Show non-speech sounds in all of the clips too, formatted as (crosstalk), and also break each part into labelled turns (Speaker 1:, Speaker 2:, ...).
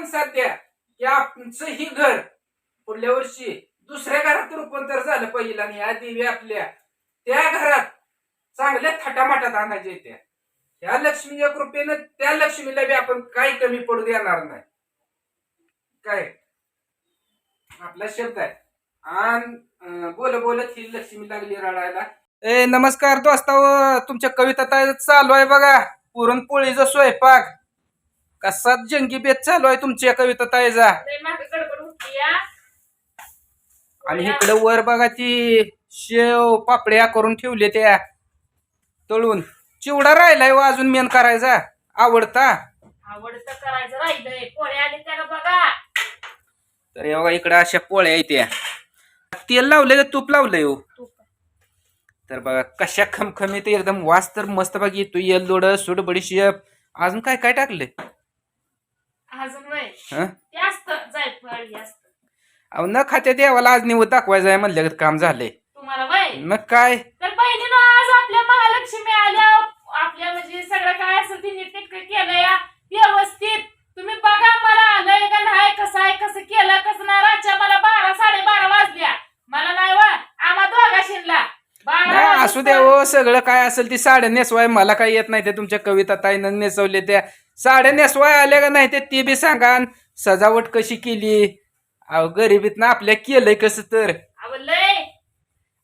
Speaker 1: पण सध्या की आमचं ही घर पुढल्या वर्षी दुसऱ्या घरात रूपांतर झालं पहिला आणि या देवी आपल्या त्या घरात चांगल्या थाटामाटात आणायच्या त्या ह्या लक्ष्मीच्या कृपेनं त्या लक्ष्मीला बी आपण काही कमी पडू देणार नाही. काय? आपला शब्द आहे. आणि बोल बोलत ही लक्ष्मी लागली रडायला. ए नमस्कार दोस्ताव तुमच्या कविता चालू आहे बघा. पुरणपोळीचा स्वयंपाक. कसा जंगी बेत चालू आहे तुमच्या कविता
Speaker 2: या
Speaker 1: आणि इकडे वर बघा ती शेव पापड्या करून ठेवले त्या. तळून. चिवडा राहिलाय हो अजून मेन करायचा. आवडता?
Speaker 2: आवडतं करायचं राहिलंय. पोळ्या आले बघा.
Speaker 1: तर हे बघा इकडे अशा पोळ्या आहेत त्या. तेल लावलंय तूप लावलंय हो? तर बघा कशा खमखमीत एकदम वास तर मस्त बघ येतो येलदोड सुड बडीशेप अजून काय काय टाकलंय?
Speaker 2: अजून वय.
Speaker 1: हं?
Speaker 2: ते असतं जायफळ हे असतं.
Speaker 1: अहो न खात्या देवाला आज निवड दाखवायचं आहे म्हणलं का काम झालंय.
Speaker 2: तुम्हाला वय?
Speaker 1: मग काय?
Speaker 2: तर बहिणीनं आज आपल्या महालक्ष्मी आल्या. आपल्या म्हणजे सगळं काय असेल ते नीटनेटकं केलं या व्यवस्थित. तुम्ही बघा मला आलंय का नाही कसं आहे कसं केलं कसं नाही. रातच्या मला बारा साडेबारा वाजल्या मला नाही वा आम्हा दोघा शिनला बारा
Speaker 1: नाही, असू द्या हो सगळं काय असेल ती साड्या नेसवाय मला काही येत नाही ते तुमच्या कविता ताईनं नेसवले त्या. साड्या नेसवाय आल्या का नाही ते ती बी सांगा. सजावट कशी केली? अहो गरिबीत आपल्या केलंय कसं तर.
Speaker 2: अहो, लय.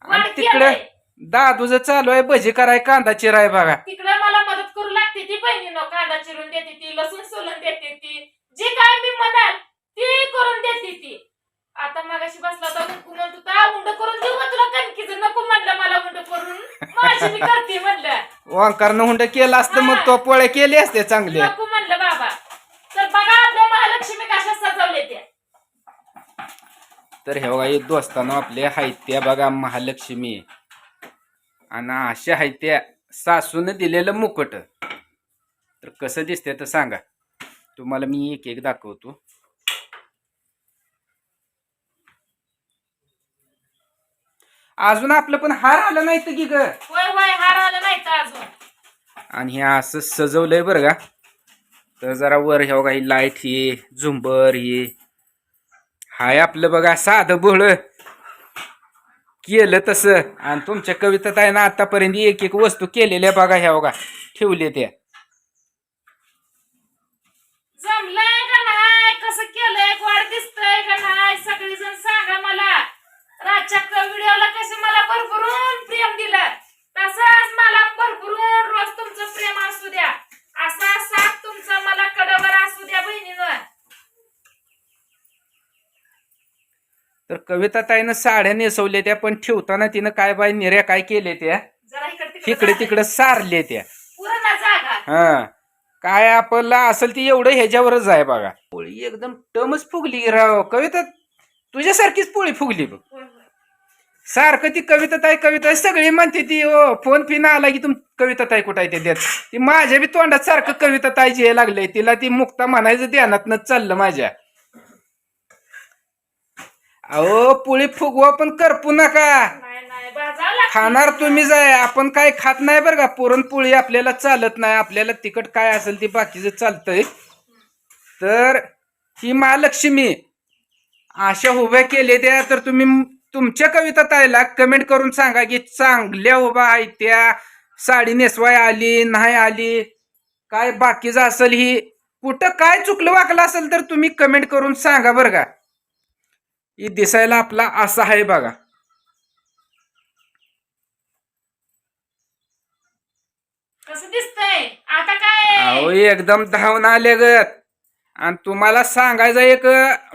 Speaker 1: आणि
Speaker 2: वाढ
Speaker 1: तिकडं
Speaker 2: केलंय.
Speaker 1: दादूचं चालू आहे भजी कराय कांदा चिराय बघा.
Speaker 2: तिकडे मला मदत करू लागते ती बहिणीनं. कांदा चिरून देते ती लसूण सोलून देते ती. जी काय मी म्हणाल ती करून देते ती. आता मगाशी बसला होता उंकू म्हणतो ता उंड करून देऊ तुला कणकीचं? नको म्हणलं मला उंड करून. माझी मी करते म्हणलं.
Speaker 1: ओंकारनं हुंड केलं असतं मग तो पोळ्या केले असते चांगले.
Speaker 2: नको म्हणलं बाबा. तर बघा आपल्या महालक्ष्मी कशा सजवले त्या.
Speaker 1: तर हे बघा हे दोस्तानं आपले आहेत त्या बघा महालक्ष्मी. आणि अशा आहेत त्या सासून दिलेलं मुकुट. तर कसं दिसतंय तर सांगा. तुम्हाला मी एक एक दाखवतो. अजून आपलं पण हार आलं नाही तर की ग?
Speaker 2: होय होय हार आलं नाही तर अजून.
Speaker 1: आणि हे असं सजवलंय बरं का? तर जरा वर हे बघा ही लाइट ही झुंबर ही हाय आपलं बघा साधं बोळ. केलं तसं. आणि तुमच्या कवितात आहे ना आतापर्यंत एक एक वस्तू केलेल्या बघा ह्या बघा ठेवले त्या.
Speaker 2: जमलंय का नाही? कसं केलंय? गोड दिसतंय का नाही? सांगा मला. रातच्या व्हिडिओला कसं मला भरभरून प्रेम दिलं. तसंच मला भरभरून रोज तुमचं प्रेम असू द्या. असा साथ तुमचा मला कडवर असू द्या बहिणीनं
Speaker 1: तर कविता ताईनं साड्या नेसवल्या त्या पण ठेवताना तिनं काय बाय निर्या काय केले त्या?
Speaker 2: जरा इकडे
Speaker 1: तिकडे तिकडे सारले त्या.
Speaker 2: पूर्ण जागा.
Speaker 1: हा. काय आपल्याला असेल ती एवढं ह्याच्यावरच आहे बघा. पोळी एकदम टमच फुगली राव. कविता तुझ्यासारखीच पोळी फुगली बघ. सारखं ती कविता ताई कविता सगळी म्हणते ती ओ फोन फिन आला की तुम कविता ताई कुठं आहे ते देत? ती माझ्या बी तोंडात सारखं कविता ताई जे लागलंय तिला ती मुक्ता म्हणायचं ध्यानात चाललं माझ्या. अहो पोळी फुगवा पण करपू नका. खाणार तुम्हीच आहे आपण काय खात नाही बरं का? पुरणपोळी आपल्याला चालत नाही. आपल्याला तिखट काय असेल ते बाकीचं चालतंय. तर ही महालक्ष्मी अशा उभ्या केल्या त्या तर तुम्ही तुमच्या कविता ताईला कमेंट करून सांगा की चांगल्या उभ्या आहेत त्या. साडी नेसवाय आली नाही आली काय बाकीचं असेल ही. कुठं काय चुकलं वाकलं असेल तर तुम्ही कमेंट करून सांगा बरं का. ही दिसायला आपला असा आहे बघा.
Speaker 2: कसं दिसतंय? आता काय?
Speaker 1: अहो एकदम धावून आले गत आणि तुम्हाला सांगायचा एक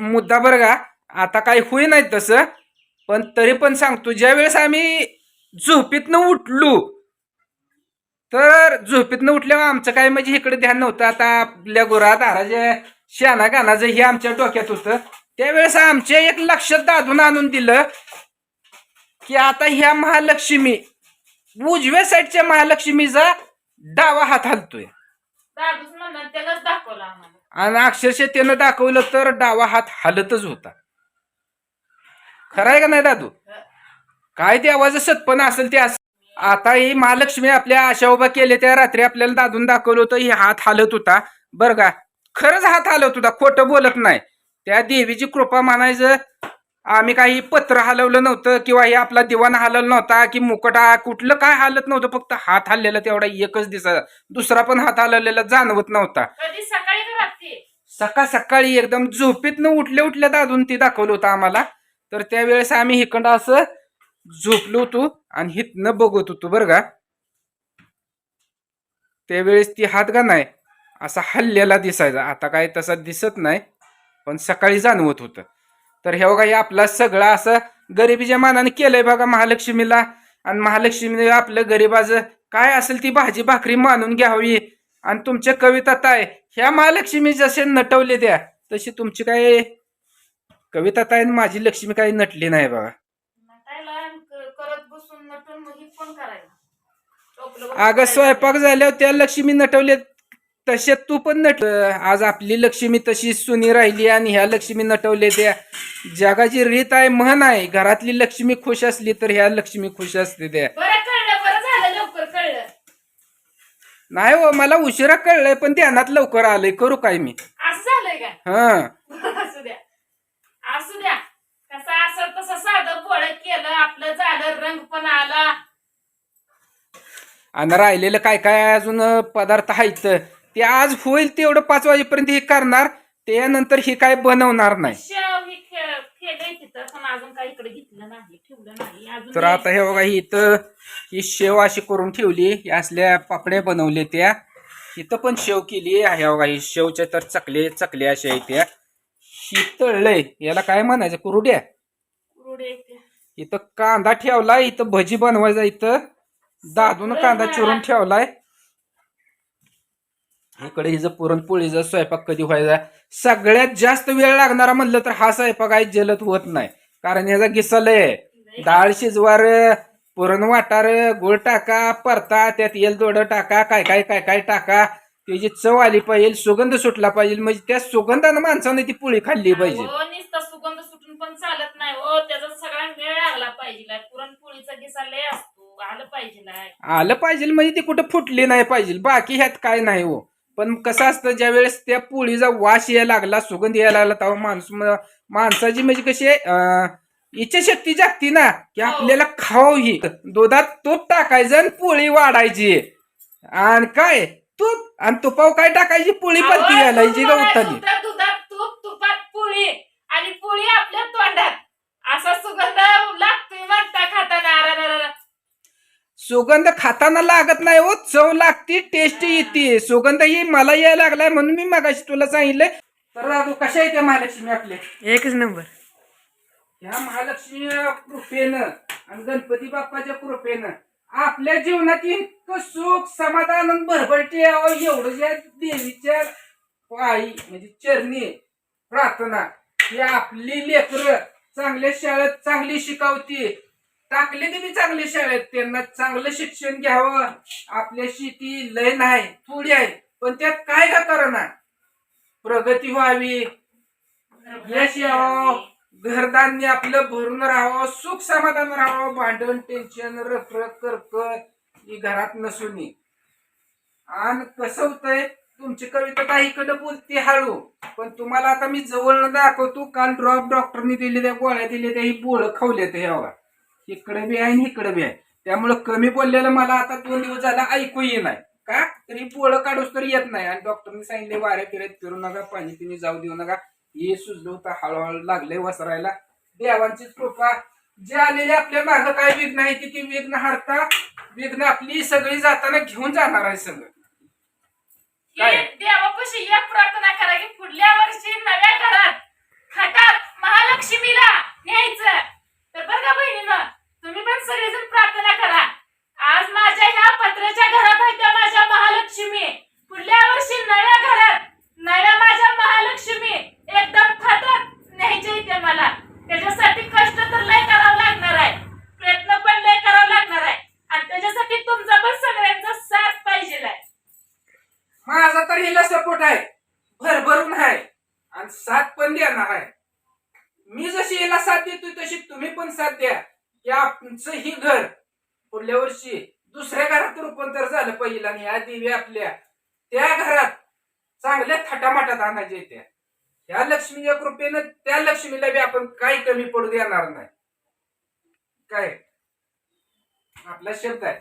Speaker 1: मुद्दा बरं का. आता काही होई नाही तसं पण तरी पण सांगतो ज्या वेळेस आम्ही झोपीतनं उठलो तर झोपीतनं उठल्यावर आमचं काय म्हणजे इकडे ध्यान नव्हतं. आता आपल्या गुरा दाराच्या शाना गाणाचं हे आमच्या डोक्यात होतं. त्यावेळेस आमच्या एक लक्षात दादून आणून दिलं की आता ह्या महालक्ष्मी उजव्या साईडच्या महालक्ष्मीचा डावा हात हलतोय. आणि अक्षरशः त्यानं दाखवलं तर डावा हात हालतच होता. खरं आहे का नाही दादू? काय ते आवाज सत्पन्न असेल ते असं आता ही महालक्ष्मी आपल्या आशा उभा केले त्या रात्री आपल्याला दादून दाखवलं होतं ही हात हालत होता. बरं का? खरंच हात हलवत होता खोटं बोलत नाही. त्या देवीची कृपा म्हणायचं आम्ही काही पत्र हलवलं नव्हतं किंवा हे आपला दिवाण हलवला नव्हता की मुकटा कुठलं काय हालत नव्हतं फक्त हात हल्लेला तेवढा एकच दिसायचा दुसरा पण हात हलवलेला जाणवत नव्हता.
Speaker 2: सकाळी
Speaker 1: सकाळ सकाळी एकदम झोपेतनं उठल्या उठल्या दादून ते दाखवलं होतं आम्हाला. तर त्यावेळेस आम्ही हिकंड असं झोपलो होतो आणि हिथनं बघत होतो बरं का. त्यावेळेस ती हात का नाही असा हल्लेला दिसायचा. आता काय तसा दिसत नाही पण सकाळी जाणवत होतं. तर हे बघा हे आपला सगळं असं गरिबीच्या मानाने केलंय बघा महालक्ष्मीला आणि महालक्ष्मीने आपलं गरिबाचं काय असेल ती भाजी भाकरी मानून घ्यावी. आणि तुमच्या कविता आहे ह्या महालक्ष्मी जसे नटवले द्या तशी तुमची काय कवितात आहे आणि माझी लक्ष्मी काही नटली नाही बघा.
Speaker 2: नटायला आणि क- करत बसून नटून मग ही पण करायला. टोपलं बघ
Speaker 1: अगं
Speaker 2: करायला.
Speaker 1: स्वयंपाक झाल्यावर त्या लक्ष्मी नटवले तसे तू पण नट. आज आपली लक्ष्मी तशी सुनी राहिली आणि ह्या लक्ष्मी नटवले त्या जगाची रीत आहे म्हण आहे. घरातली लक्ष्मी खुश असली तर ह्या लक्ष्मी खुश असते त्या.
Speaker 2: बरं कळलं बरं झालं लवकर कळलं.
Speaker 1: नाही हो मला उशिरा कळलंय पण ध्यानात लवकर आलंय. करू काय मी?
Speaker 2: असं झालंय का
Speaker 1: हा. (laughs)
Speaker 2: असू द्या. कसं असं तसं साधं पोळ केलं आपलं झालं रंग पण आला.
Speaker 1: आणि राहिलेलं काय काय अजून पदार्थ आहेत? ते आज होईल तेवढं पाच वाजेपर्यंत हे करणार त्यानंतर हे काय बनवणार नाही.
Speaker 2: शेव ही खे- केलंय तिथं पण अजून काही इकडे घेतलं नाही ठेवलं नाही. अजून
Speaker 1: तर आता हे बघा इथं ही शेव अशी करून ठेवली असल्या पापड्या बनवल्या त्या. इथं पण शेव केली आहे बघा ही शेवच्या तर चकले चकले अशा आहेत त्या. तळलंय याला काय म्हणायचं? कुरुड्या. इथं. कांदा ठेवलाय इथं भजी बनवायचा इथं. दादून कांदा चिरून ठेवलाय. इकडे हिचं पुरणपोळीचा स्वयंपाक कधी व्हायचा? सगळ्यात जास्त वेळ लागणारा म्हणलं तर हा स्वयंपाक आहे जलद होत नाही. कारण ह्याचा गिसलय. डाळ शिजवार पुरण वाटार गुळ टाका परता त्यात येल दोडं टाका काय काय काय काय टाका. त्याची चव आली पाहिजे सुगंध सुटला पाहिजे म्हणजे त्या सुगंधानं माणसाने ती पोळी खाल्ली पाहिजे.
Speaker 2: हो नुसता सुगंध सुटून पण चालत नाही हो. त्याचा सगळा लागला पाहिजे पुरणपोळीचा किस्सा लय असतो. आलं पाहिजे
Speaker 1: आलं पाहिजे म्हणजे ती कुठं फुटली नाही पाहिजे. बाकी ह्यात काय नाही हो. पण कसं असतं ज्या वेळेस त्या पोळीचा वास यायला लागला सुगंध यायला लागला तेव्हा माणूस म- माणसाची म्हणजे कशी आहे, अं, इच्छाशक्ती जागती ना की
Speaker 2: हो.
Speaker 1: आपल्याला खाऊ ही. दुधात तूप टाकायचं आणि पोळी वाढायची. आणि काय? तूप आणि तुपाव काय टाकायची? पोळी पलती घालायची का उताली
Speaker 2: दुधात दुधात तूप तुपात पोळी आणि पोळी आपल्या तोंडात. असा सुगंध लागतोय म्हणता खाताना.
Speaker 1: सुगंध खाताना लागत नाही हो चव लागते टेस्ट येते. सुगंध ही मला यायला लागलाय म्हणून मी मगाशी तुला सांगितलंय. तर राजू कशा आहे त्या महालक्ष्मी आपल्या?
Speaker 3: एकच नंबर.
Speaker 1: ह्या महालक्ष्मी कृपेनं आणि गणपती बाप्पाच्या कृपेनं आपल्या जीवनात इतकं सुख समाधान भरभरटी यावं एवढं या देवीच्या पायी म्हणजे चरणी प्रार्थना ही आपली लेकरं चांगल्या शाळेत चांगली शिकावती. टाकले की मी चांगल्या शाळेत त्यांना चांगलं शिक्षण घ्यावं. आपल्या शेती लय नाही थोडी आहे पण त्यात काय का करणार? प्रगती व्हावी. यश यावं. घरधान्य आपलं भरून राहावं सुख समाधान राहावं भांडण टेन्शन रखरख करक ही घरात नसून. आणि कसं होतंय तुमची कविता काही इकडं बोलते हळू पण तुम्हाला आता मी जवळ दाखवतो काल ड्रॉप डॉक्टरनी दिले त्या गोळ्या दिलेल्या ही बोळं खावले ह्यावर. इकडे बी आहे आणि इकडे बी आहे. त्यामुळं कमी बोललेलं मला आता दोन दिवस झाला ऐकू ये नाही का? तरी पोळं काढूस तर येत नाही. आणि डॉक्टरनी सांगितले वाऱ्या फिरत फिरू नका पाणी पिणी जाऊ देऊ नका. हे सुजलं होतं हळूहळू लागले वसरायला. देवांची कृपा. जे आलेले आपल्या मागं काय विघ्न आहे ती ती विघ्न हरता विघ्न आपली सगळी जाताना घेऊन जाणार आहे सगळं. काय?
Speaker 2: हे देवापाशी एक प्रार्थना करा की पुढल्या वर्षी नव्या घरात खटात महालक्ष्मीला न्यायचं. तर बरं का बहिणीनं तुम्ही पण सगळेजण प्रार्थना करा आज माझ्या ह्या पत्र्याच्या घरात आहे त्या माझ्या महालक्ष्मी पुढल्या वर्षी नव्या घरात नव्या माझ्या महालक्ष्मी एकदम खटात न्यायच्या इथे मला त्याच्यासाठी कष्ट तर लय करावं लागणार आहे प्रयत्न पण लय करावं लागणार आहे आणि त्याच्यासाठी तुमचा पण सगळ्यांचा साथ पाहिजे आहे
Speaker 1: माझा तर हिला सपोर्ट आहे. भरभरून आहे. आणि साथ पण देणार आहे. मी जशी हिला साथ देतोय तशी तुम्ही पण साथ द्या. की आमचं ही घर. पुढल्या वर्षी दुसऱ्या घरात रूपांतर झालं पहिलं आणि या देवी आपल्या त्या घरात चांगल्या थाटामाटात आणायच्या त्या. ह्या लक्ष्मीच्या कृपेनं त्या लक्ष्मीला बी आपण काही कमी पडू देणार नाही. काय? आपला शब्द आहे.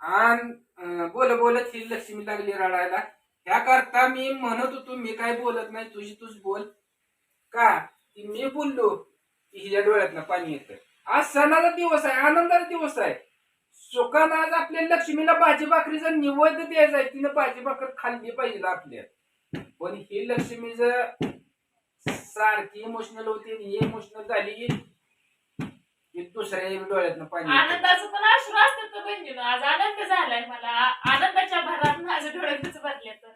Speaker 1: आणि बोल बोलत ही लक्ष्मी लागली रडायला. ह्या करता मी म्हणत होतो मी काय बोलत नाही तुझी तूच बोल. का? की मी बोललो की हिच्या डोळ्यातनं पाणी येतं आज सणाचा दिवस आहे आनंदाचा दिवस आहे. सुखानं आज आपल्या लक्ष्मीला भाजी भाकरीचा निवड द्यायचा आहे तिनं भाजी भाकर खाल्ली पाहिजे आपल्या. पण ही लक्ष्मी जर सारखी इमोशनल होती आणि इमोशनल झाली की की दुसऱ्या डोळ्यातनं पाणी येतं.
Speaker 2: आनंदाचं पण अश्रू असतात तर बहिणीनं. आज आनंद झालाय मला. आनंदाच्या भरात माझ्या डोळ्यातच भरले तर